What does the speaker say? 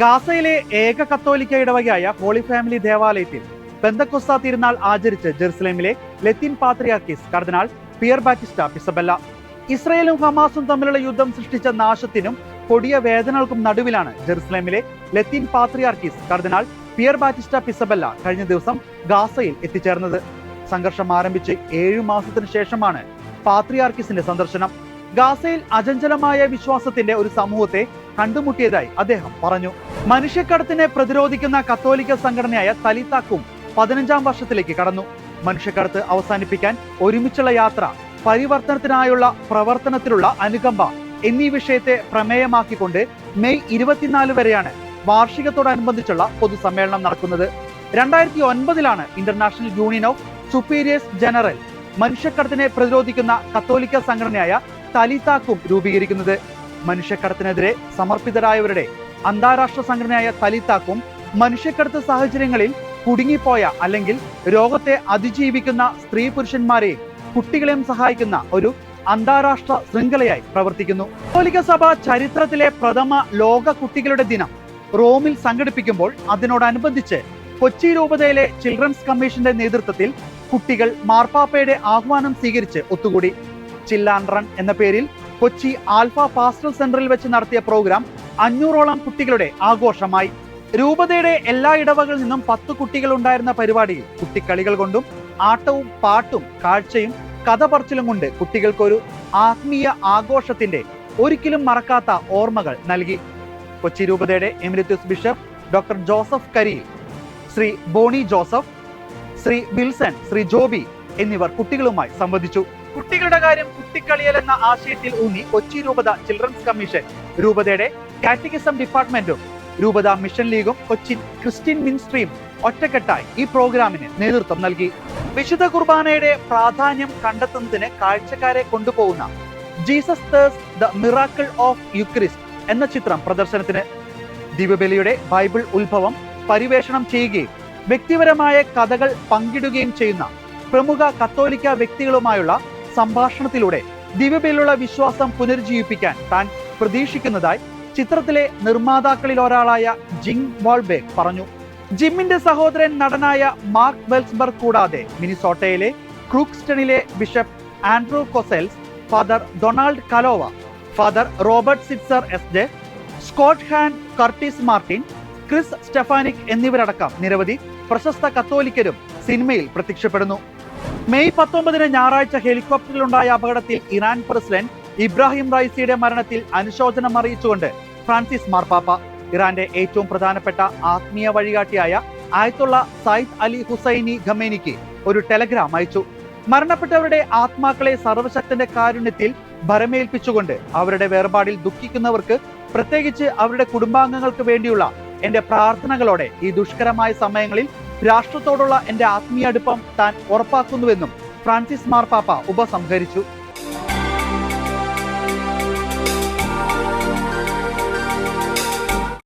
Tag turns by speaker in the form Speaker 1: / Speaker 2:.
Speaker 1: ഗാസയിലെ ഏക കത്തോലിക്ക ഇടവകയായ ഹോളി ഫാമിലി ദേവാലയത്തിൽ ബന്ധക്കുസ്ത തിരുനാൾ ആചരിച്ച് ജെറുസലേമിലെ ലത്തീൻ പാത്രിയാർക്കിസ് കർദിനാൾ പിയർ ബാറ്റിസ്റ്റ പിസബല്ല ഇസ്രയേലും ഹമാസും തമ്മിലുള്ള യുദ്ധം സൃഷ്ടിച്ച നാശത്തിനും കൊടിയ വേദനകൾക്കും നടുവിലാണ് ജെറുസലേമിലെ ലത്തീൻ പാത്രിയാർക്കിസ് കർദിനാൾ പിയർ ബാറ്റിസ്റ്റ പിസബല്ല കഴിഞ്ഞ ദിവസം ഗാസയിൽ എത്തിച്ചേർന്നത്. സംഘർഷം ആരംഭിച്ച് ഏഴു മാസത്തിനു ശേഷമാണ് പാത്രിയാർക്കിസിന്റെ സന്ദർശനം. ഗാസയിൽ അചഞ്ചലമായ വിശ്വാസത്തിന്റെ ഒരു സമൂഹത്തെ കണ്ടുമുട്ടിയതായി അദ്ദേഹം പറഞ്ഞു. മനുഷ്യക്കടത്തിനെ പ്രതിരോധിക്കുന്ന കത്തോലിക്ക സംഘടനയായ തലിത്താക്കും പതിനഞ്ചാം വർഷത്തിലേക്ക് കടന്നു. മനുഷ്യക്കടത്ത് അവസാനിപ്പിക്കാൻ ഒരുമിച്ചുള്ള യാത്ര പരിവർത്തനത്തിനായുള്ള പ്രവർത്തനത്തിലുള്ള അനുകമ്പ എന്നീ വിഷയത്തെ പ്രമേയമാക്കിക്കൊണ്ട് മെയ് ഇരുപത്തിനാല് വരെയാണ് വാർഷികത്തോടനുബന്ധിച്ചുള്ള പൊതുസമ്മേളനം നടക്കുന്നത്. രണ്ടായിരത്തി ഒൻപതിലാണ് international union of superiors general മനുഷ്യക്കടത്തിനെ പ്രതിരോധിക്കുന്ന കത്തോലിക്ക സംഘടനയായ തലിത്താക്കും രൂപീകരിക്കുന്നത്. മനുഷ്യക്കടത്തിനെതിരെ സമർപ്പിതരായവരുടെ അന്താരാഷ്ട്ര സംഘടനയായ തലിത്താക്കും മനുഷ്യക്കടത്ത് സാഹചര്യങ്ങളിൽ കുടുങ്ങിപ്പോയ അല്ലെങ്കിൽ രോഗത്തെ അതിജീവിക്കുന്ന സ്ത്രീ പുരുഷന്മാരെയും കുട്ടികളെയും സഹായിക്കുന്ന ഒരു അന്താരാഷ്ട്ര ശൃംഖലയായി പ്രവർത്തിക്കുന്നു. കത്തോലിക്ക സഭ ചരിത്രത്തിലെ പ്രഥമ ലോക കുട്ടികളുടെ ദിനം റോമിൽ സംഘടിപ്പിക്കുമ്പോൾ അതിനോടനുബന്ധിച്ച് കൊച്ചി രൂപതയിലെ ചിൽഡ്രൻസ് കമ്മീഷന്റെ നേതൃത്വത്തിൽ കുട്ടികൾ മാർപ്പാപ്പയുടെ ആഹ്വാനം സ്വീകരിച്ച് ഒത്തുകൂടി. ചില്ലാൻ റൺ എന്ന പേരിൽ കൊച്ചി ആൽഫ പാസ്റ്റൽ സെന്ററിൽ വെച്ച് നടത്തിയ പ്രോഗ്രാം അഞ്ഞൂറോളം കുട്ടികളുടെ ആഘോഷമായി. രൂപതയുടെ എല്ലാ ഇടവകളിൽ നിന്നും പത്ത് കുട്ടികൾ ഉണ്ടായിരുന്ന പരിപാടിയിൽ കുട്ടിക്കളികൾ കൊണ്ടും ആട്ടവും പാട്ടും കാഴ്ചയും കഥ പറച്ചിലും കൊണ്ട് കുട്ടികൾക്കൊരു ആത്മീയ ആഘോഷത്തിന്റെ ഒരിക്കലും മറക്കാത്ത ഓർമ്മകൾ നൽകി. കൊച്ചി രൂപതയുടെ emeritus bishop doctor Joseph Kari Shri Bonnie Joseph Shri Wilson Shri Joby എന്നിവർ കുട്ടികളുമായി സംവദിച്ചു. കുട്ടികളുടെ കാര്യം കുട്ടിക്കളിയൽ എന്ന ആശയത്തിൽ ഊന്നി കൊച്ചി രൂപത ചിൽഡ്രൻസ് കമ്മീഷൻ രൂപതയുടെ കാറ്റഗിസം ഡിപ്പാർട്ട്മെന്റും രൂപത മിഷൻ ലീഗും കൊച്ചി ക്രിസ്ത്യൻ മിനിസ്ട്രിയും ഒറ്റക്കെട്ടായി ഈ പ്രോഗ്രാമിന് നേതൃത്വം നൽകി. വിശുദ്ധ കുർബാനയുടെ പ്രാധാന്യം കണ്ടെത്തുന്നതിന് കാഴ്ചക്കാരെ കൊണ്ടുപോകുന്ന Jesus thirsts the miracle of Eucharist എന്ന ചിത്രം പ്രദർശനത്തിന്. ദിവ്യബലിയുടെ ബൈബിൾ ഉത്ഭവം പരിവേഷണം ചെയ്യുകയും വ്യക്തിപരമായ കഥകൾ പങ്കിടുകയും ചെയ്യുന്ന പ്രമുഖ കത്തോലിക്ക വ്യക്തികളുമായുള്ള സംഭാഷണത്തിലൂടെ ദിവ്യബലിയുള്ള വിശ്വാസം പുനരുജ്ജീവിപ്പിക്കാൻ താൻ പ്രതീക്ഷിക്കുന്നതായി ചിത്രത്തിലെ നിർമ്മാതാക്കളിൽ ഒരാളായ ജിങ് വാൾബേഗ് പറഞ്ഞു. ജിമ്മിന്റെ സഹോദരൻ നടനായ മാർക്ക് വെൽസ്ബർഗ് കൂടാതെ മിനിസോട്ടയിലെ ക്രൂക്സ്റ്റണിലെ bishop Andrew Cozzens father Donald Calloway father Robert Spitzer S J Scott Hahn Curtis Martin Chris Stefanick എന്നിവരടക്കം നിരവധി പ്രശസ്ത കത്തോലിക്കരും സിനിമയിൽ പ്രത്യക്ഷപ്പെടുന്നു. മെയ് പത്തൊമ്പതിന് ഞായറാഴ്ച ഹെലികോപ്റ്ററിലുണ്ടായ അപകടത്തിൽ ഇറാൻ പ്രസിഡന്റ് ഇബ്രാഹിം റൈസിയുടെ മരണത്തിൽ അനുശോചനം അറിയിച്ചുകൊണ്ട് ഫ്രാൻസിസ് മാർപ്പാപ്പ ഇറാന്റെ ഏറ്റവും പ്രധാനപ്പെട്ട ആത്മീയ വഴികാട്ടിയായ ആയത്തുള്ള സയ്യിദ് അലി ഹുസൈനി ഖമേനിക്ക് ഒരു ടെലഗ്രാം അയച്ചു. മരണപ്പെട്ടവരുടെ ആത്മാക്കളെ സർവശക്തന്റെ കാരുണ്യത്തിൽ ഭരമേൽപ്പിച്ചുകൊണ്ട് അവരുടെ വേർപാടിൽ ദുഃഖിക്കുന്നവർക്ക് പ്രത്യേകിച്ച് അവരുടെ കുടുംബാംഗങ്ങൾക്ക് വേണ്ടിയുള്ള എന്റെ പ്രാർത്ഥനകളോടെ ഈ ദുഷ്കരമായ സമയങ്ങളിൽ രാഷ്ട്രത്തോടുള്ള എന്റെ ആത്മീയ അടുപ്പം താൻ ഉറപ്പാക്കുന്നുവെന്നും ഫ്രാൻസിസ് മാർപ്പാപ്പ ഉപസംഹരിച്ചു.